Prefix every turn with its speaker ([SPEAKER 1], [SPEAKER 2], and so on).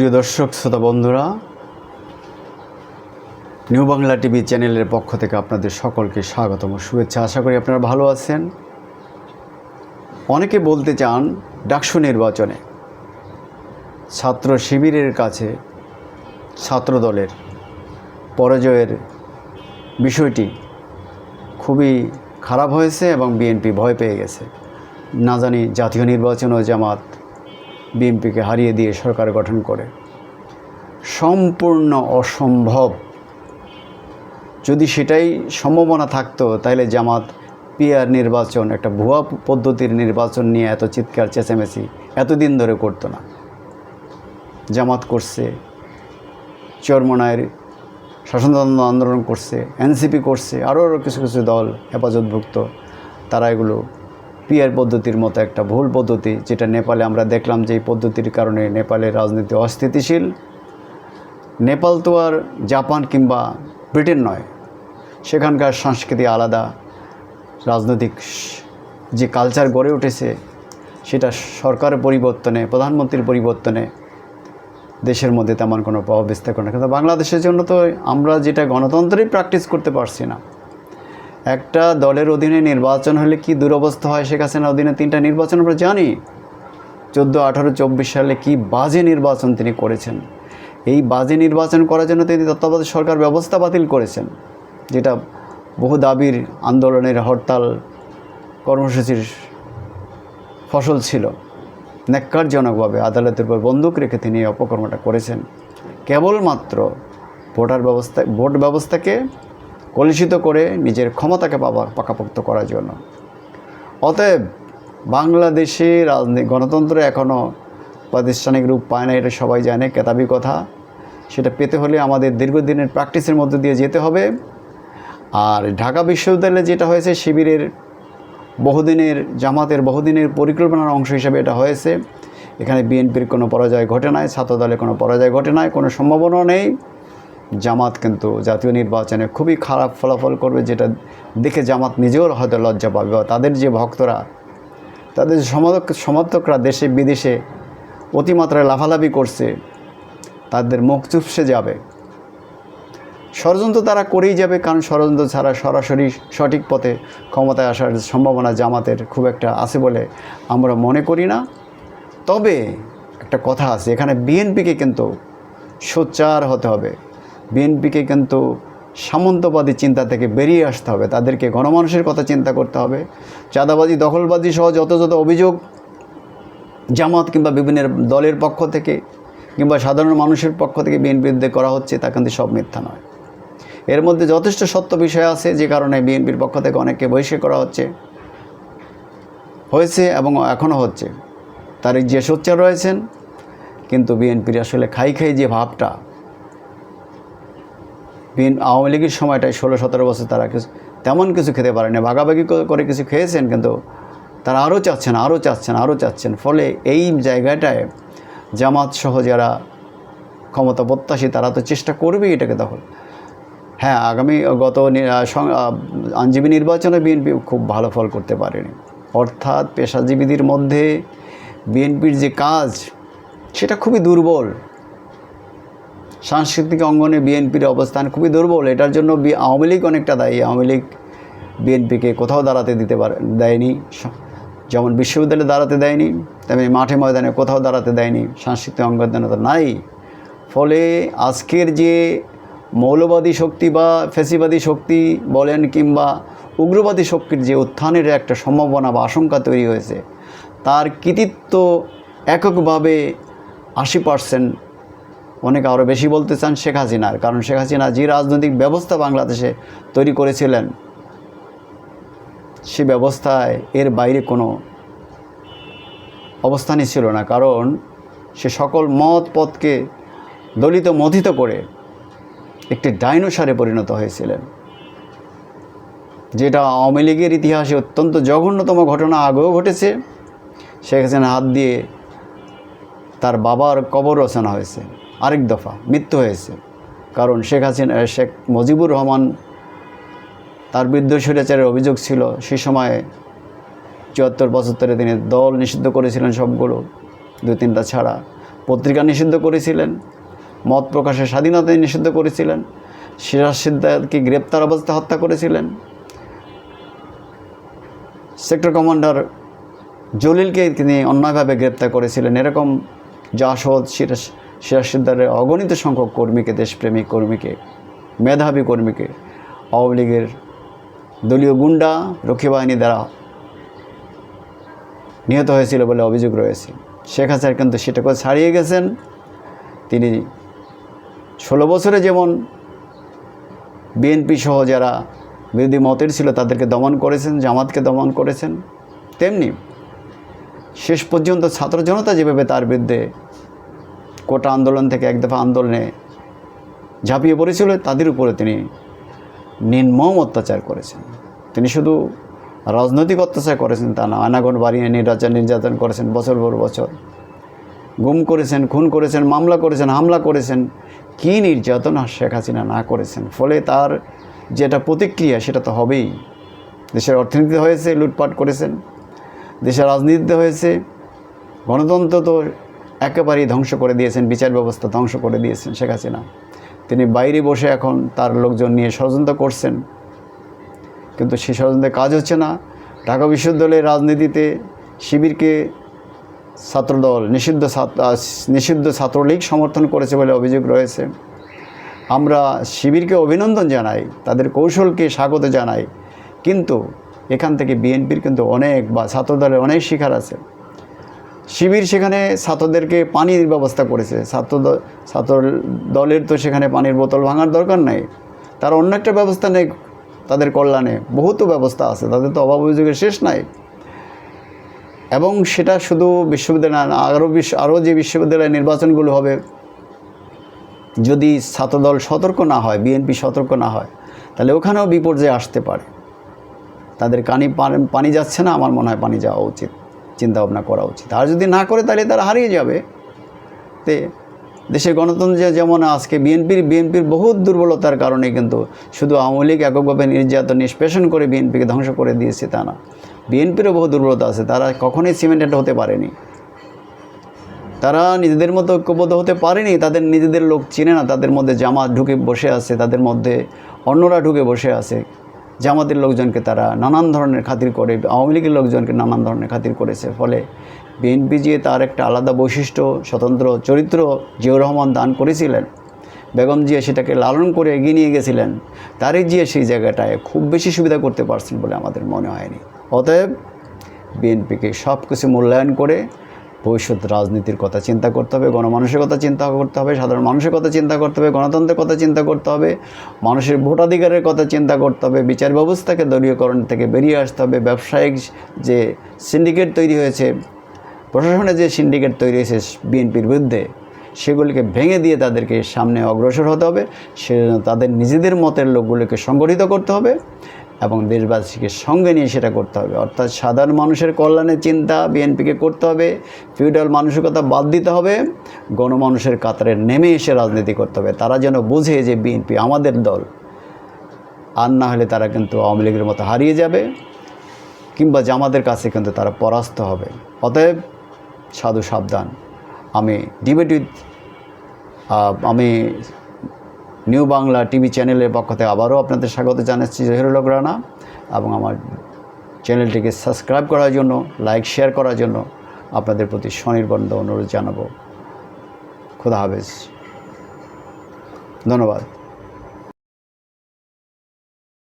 [SPEAKER 1] প্রিয় দর্শক, শ্রোতা বন্ধুরা, নিউ বাংলা টিভি চ্যানেলের পক্ষ থেকে আপনাদের সকলকে স্বাগতম, শুভেচ্ছা। আশা করি আপনারা ভালো আছেন। অনেকে বলতে চান ডাকসু নির্বাচনে ছাত্র শিবিরের কাছে ছাত্র দলের পরাজয়ের বিষয়টি খুবই খারাপ হয়েছে এবং বিএনপি ভয় পেয়ে গেছে। না জানি জাতীয় নির্বাচন ও জামাত বিএনপিকে হারিয়ে দিয়ে সরকার গঠন করে। সম্পূর্ণ অসম্ভব। যদি সেটাই সম্ভাবনা থাকতো, তাহলে জামাত পিয়ার নির্বাচন, একটা ভুয়া পদ্ধতির নির্বাচন নিয়ে এত চিৎকার, চেঁচামেচি এতদিন ধরে করতো না। জামাত করছে, চরমনায়ের শাসনতন্ত্র আন্দোলন করছে, এনসিপি করছে আরও আরও কিছু কিছু দল হেফাজতভুক্ত, তারা এগুলো পিয়ার পদ্ধতির মতো একটা ভুল পদ্ধতি, যেটা নেপালে আমরা দেখলাম যে এই পদ্ধতির কারণে নেপালের রাজনীতি অস্থিতিশীল। নেপাল তো আর জাপান কিংবা ব্রিটেন নয়, সেখানকার সংস্কৃতি আলাদা, রাজনৈতিক যে কালচার গড়ে উঠেছে, সেটা সরকারের পরিবর্তনে, প্রধানমন্ত্রীর পরিবর্তনে দেশের মধ্যে তেমন কোনো প্রভাব বিস্তার করে না। কিন্তু বাংলাদেশের জন্য তো আমরা যেটা গণতন্ত্রই প্র্যাকটিস করতে পারছি না। একটা দলের অধীনে নির্বাচন হলে কি দুরবস্থা হয় শেখ হাসিনার অধীনে? তিনটা নির্বাচন আমরা জানি। চোদ্দ আঠারো চব্বিশ সালে কি বাজে নির্বাচন তিনি করেছেন? এই বাজে নির্বাচন করার জন্য তিনি তত্ত্বাবধায়ক সরকার ব্যবস্থা বাতিল করেছেন, যেটা বহু দাবির আন্দোলনের হরতাল কর্মসূচির ফসল ছিল। ন্যাক্কারজনকভাবে আদালতের উপর বন্দুক রেখে তিনি অপকর্মটা করেছেন। কেবলমাত্র ভোটার ব্যবস্থা ভোট ব্যবস্থাকে কলুষিত করে নিজের ক্ষমতাকে পাবা পাকাপোক্ত করার জন্য। অতএব বাংলাদেশে রাজনীতি, গণতন্ত্র এখনও প্রাতিষ্ঠানিক রূপ পায় না, এটা সবাই জানে, কেতাবি কথা। সেটা পেতে হলে আমাদের দীর্ঘদিনের প্র্যাকটিসের মধ্যে দিয়ে যেতে হবে। আর ঢাকা বিশ্ববিদ্যালয়ে যেটা হয়েছে, শিবিরের বহুদিনের, জামাতের বহুদিনের পরিকল্পনার অংশ হিসাবে এটা হয়েছে। এখানে বিএনপির কোনো পরাজয় ঘটে নাই, ছাত্রদলের কোনো পরাজয় ঘটে নাই, কোনো সম্ভাবনাও নেই। জামাত কিন্তু জাতীয় নির্বাচনে খুবই খারাপ ফলাফল করবে, যেটা দেখে জামাত নিজেও হয়তো লজ্জা পাবে। বা তাদের যে ভক্তরা, তাদের সমর্থক সমর্থকরা দেশে বিদেশে অতিমাত্রায় লাভালাভি করছে, তাদের মুখ চুপসে যাবে। ষড়যন্ত্র তারা করেই যাবে, কারণ ষড়যন্ত্র ছাড়া সরাসরি সঠিক পথে ক্ষমতায় আসার সম্ভাবনা জামাতের খুব একটা আছে বলে আমরা মনে করি না। তবে একটা কথা আছে, এখানে বিএনপিকে কিন্তু সোচ্চার হতে হবে। বিএনপিকে কিন্তু সামন্তবাদী চিন্তা থেকে বেরিয়ে আসতে হবে। তাদেরকে গণমানুষের কথা চিন্তা করতে হবে। চাঁদাবাজি, দখলবাজি সহ যত যত অভিযোগ জামাত কিংবা বিভিন্ন দলের পক্ষ থেকে কিংবা সাধারণ মানুষের পক্ষ থেকে বিএনপির বিরুদ্ধে করা হচ্ছে, তা কিন্তু সব মিথ্যা নয়। এর মধ্যে যথেষ্ট সত্য বিষয় আছে যে কারণে বিএনপির পক্ষ থেকে অনেককে বহিষ্কার করা হচ্ছে। হয়েছে এবং এখনও হচ্ছে। তার যে সোচ্চার রয়েছেন, কিন্তু বিএনপির আসলে খাই খাই যে ভাবটা বিএন আওয়ামী লীগের সময়টায় ষোলো, সতেরো বছর তারা কিছু, তেমন কিছু খেতে পারেনি, ভাগাভাগি করে- কিছু খেয়েছেন, কিন্তু তারা আরও চাচ্ছেন আরও চাচ্ছেন আরও চাচ্ছেন। ফলে এই জায়গাটায় জামাত সহ যারা ক্ষমতা প্রত্যাশী, তারা তো চেষ্টা করবেই এটাকে দখল। হ্যাঁ আগামী গত আইনজীবী নির্বাচনে বিএনপি খুব ভালো ফল করতে পারেনি। অর্থাৎ পেশাজীবীদের মধ্যে বিএনপির যে কাজ, সেটা খুবই দুর্বল। সাংস্কৃতিক অঙ্গনে বিএনপির অবস্থান খুবই দুর্বল। এটার জন্য আওয়ামী লীগ অনেকটা দায়ী। আওয়ামী লীগ বিএনপিকে কোথাও দাঁড়াতে দিতে পারে দেয়নি। যেমন বিশ্ববিদ্যালয়ে দাঁড়াতে দেয়নি, তেমনি মাঠে ময়দানে কোথাও দাঁড়াতে দেয়নি। সাংস্কৃতিক অঙ্গনে তো নাই। ফলে আজকের যে মৌলবাদী শক্তি বা ফেসিবাদী শক্তি বলেন কিংবা উগ্রবাদী শক্তির যে উত্থানের একটা সম্ভাবনা বা আশঙ্কা তৈরি হয়েছে, তার কৃতিত্ব এককভাবে আশি পার্সেন্ট অনেকে আরও বেশি বলতে চান শেখ হাসিনার, কারণ শেখ হাসিনা যে রাজনৈতিক ব্যবস্থা বাংলাদেশে তৈরি করেছিলেন, সে ব্যবস্থায় এর বাইরে কোনো অবস্থানই ছিল না। কারণ সে সকল মত পথকে দলিত মথিত করে একটি ডাইনোসারে পরিণত হয়েছিলেন। যেটা আওয়ামী লীগের ইতিহাসে অত্যন্ত জঘন্যতম ঘটনা আগেও ঘটেছে। শেখ হাসিনা হাত দিয়ে তার বাবার কবর রচনা হয়েছে। আরেক দফা মৃত্যু হয়েছে। কারণ শেখ হাসিনা, শেখ মুজিবুর রহমান তার বিরুদ্ধে স্বৈরাচারের অভিযোগ ছিল, সে সময়ে চুয়াত্তর পঁচাত্তরে তিনি দল নিষিদ্ধ করেছিলেন সবগুলো দু তিনটা ছাড়া। পত্রিকা নিষিদ্ধ করেছিলেন, মত প্রকাশের স্বাধীনতা নিষিদ্ধ করেছিলেন, সিরাজ সিদ্দারকে গ্রেপ্তার অবস্থায় হত্যা করেছিলেন। সেক্টর কমান্ডার জলিলকে তিনি অন্যায়ভাবে গ্রেপ্তার করেছিলেন। এরকম জাসদ সিরাজ সিরাজ সিদ্দারের অগণিত সংখ্যক কর্মীকে দেশপ্রেমিক কর্মীকে, মেধাবী কর্মীকে, আওয়ামী লীগের দলীয় গুন্ডা রক্ষী বাহিনী দ্বারা নিহত হয়েছিল বলে অভিযোগ রয়েছে। শেখ হাসিনা কিন্তু সেটাকে ছাড়িয়ে গেছেন। তিনি ষোলো বছরে যেমন বিএনপি সহ যারা বিরোধী মতের ছিল তাদেরকে দমন করেছেন, জামাতকে দমন করেছেন, তেমনি শেষ পর্যন্ত ছাত্র জনতা যেভাবে তার বিরুদ্ধে কোটা আন্দোলন থেকে এক দফা আন্দোলনে ঝাঁপিয়ে পড়েছিল, তাদের উপরে তিনি নির্মম অত্যাচার করেছেন। তিনি শুধু রাজনৈতিক অত্যাচার করেছেন তা না, আনাগণ বাড়িয়ে নির্যাতন নির্যাতন করেছেন বছর পর বছর। গুম করেছেন, খুন করেছেন, মামলা করেছেন, হামলা করেছেন, কী নির্যাতন শেখ হাসিনা না করেছেন? ফলে তার যেটা প্রতিক্রিয়া, সেটা তো হবেই। দেশের অর্থনীতিতে হয়েছে, লুটপাট করেছেন। দেশের রাজনীতিতে হয়েছে, গণতন্ত্র তো একেবারেই ধ্বংস করে দিয়েছেন, বিচার ব্যবস্থা ধ্বংস করে দিয়েছেন শেখ হাসিনা। তিনি বাইরে বসে এখন তার লোকজন নিয়ে ষড়যন্ত্র করছেন। কিন্তু সেই ষড়যন্ত্রের কাজ হচ্ছে না। ঢাকা বিশ্ববিদ্যালয়ের রাজনীতিতে শিবিরকে ছাত্রদল, নিষিদ্ধ নিষিদ্ধ ছাত্রলীগ সমর্থন করেছে বলে অভিযোগ রয়েছে। আমরা শিবিরকে অভিনন্দন জানাই, তাদের কৌশলকে স্বাগত জানাই। কিন্তু এখান থেকে বিএনপির কিন্তু অনেক বা ছাত্রদলের অনেক শিকার আছে। শিবির সেখানে ছাত্রদেরকে পানির ব্যবস্থা করেছে। ছাত্র ছাত্র দলের তো সেখানে পানির বোতল ভাঙার দরকার নেই। তার অন্য একটা ব্যবস্থা নেই তাদের কল্যাণে। বহুত ব্যবস্থা আছে, তাদের তো অভাব অভিযোগের শেষ নাই। এবং সেটা শুধু বিশ্ববিদ্যালয় না আরও বিশ্ব আরও যে বিশ্ববিদ্যালয় নির্বাচনগুলো হবে, যদি ছাত্রদল সতর্ক না হয়, বিএনপি সতর্ক না হয়, তাহলে ওখানেও বিপর্যয় আসতে পারে। তাদের কানি পানি যাচ্ছে না, আমার মনে হয় পানি যাওয়া উচিত। চিন্তা ভাবনা করা উচিত। আর যদি না করে, তাহলে তারা হারিয়ে যাবে। তে দেশের গণতন্ত্র যেমন আজকে বিএনপির বিএনপির বহুত দুর্বলতার কারণে কিন্তু শুধু আওয়ামী লীগ এককভাবে নির্যাতন, নিষ্পেষণ করে বিএনপিকে ধ্বংস করে দিয়েছে তা না। বিএনপিরও বহু দুর্বলতা আছে। তারা কখনোই সিমেন্টেড হতে পারেনি। তারা নিজেদের মতো ঐক্যবদ্ধ হতে পারেনি। তাদের নিজেদের লোক চিনে না। তাদের মধ্যে জামা ঢুকে বসে আছে। তাদের মধ্যে অন্যরা ঢুকে বসে আছে। জামাতের লোকজনকে তারা নানান ধরনের খাতির করে, আওয়ামী লীগের লোকজনকে নানান ধরনের খাতির করেছে। ফলে বিএনপি যে তার একটা আলাদা বৈশিষ্ট্য, স্বতন্ত্র চরিত্র জিয়াউর রহমান দান করেছিলেন, বেগম জিয়া সেটাকে লালন করে এগিয়ে নিয়ে গেছিলেন, তারই জিয়া সেই জায়গাটায় খুব বেশি সুবিধা করতে পারছেন বলে আমাদের মনে হয়নি। অতএব বিএনপিকে সব কিছু মূল্যায়ন করে ভবিষ্যৎ রাজনীতির কথা চিন্তা করতে হবে, গণমানুষের কথা চিন্তা করতে হবে, সাধারণ মানুষের কথা চিন্তা করতে হবে, গণতন্ত্রের কথা চিন্তা করতে হবে, মানুষের ভোটাধিকারের কথা চিন্তা করতে হবে, বিচার ব্যবস্থাকে দলীয়করণ থেকে বেরিয়ে আসতে হবে, ব্যবসায়িক যে সিন্ডিকেট তৈরি হয়েছে, প্রশাসনে যে সিন্ডিকেট তৈরি হয়েছে বিএনপির বিরুদ্ধে, সেগুলিকে ভেঙে দিয়ে তাদেরকে সামনে অগ্রসর হতে হবে সেজন্য তাদের নিজেদের মতের লোকগুলোকে সংগঠিত করতে হবে এবং দেশবাসীকে সঙ্গে নিয়ে সেটা করতে হবে। অর্থাৎ সাধারণ মানুষের কল্যাণের চিন্তা বিএনপিকে করতে হবে, ফিউডাল মানসিকতা বাদ দিতে হবে, গণমানুষের কাতারে নেমে এসে রাজনীতি করতে হবে। তারা যেন বোঝে যে বিএনপি আমাদের দল, আর না হলে তারা কিন্তু আওয়ামী লীগের মতো হারিয়ে যাবে কিংবা জামাতের কাছে কিন্তু তারা পরাস্ত হবে। অতএব সাধু সাবধান। আমি ডিবেট উইথ আমি নিউ বাংলা টিভি চ্যানেলের পক্ষ থেকে আবারও আপনাদের স্বাগত জানাচ্ছি জহিরুল রানা এবং আমার চ্যানেলটিকে সাবস্ক্রাইব করার জন্য, লাইক, শেয়ার করার জন্য আপনাদের প্রতি স্বনির্বন্ধ অনুরোধ জানাব। খুদা হাফেজ। ধন্যবাদ।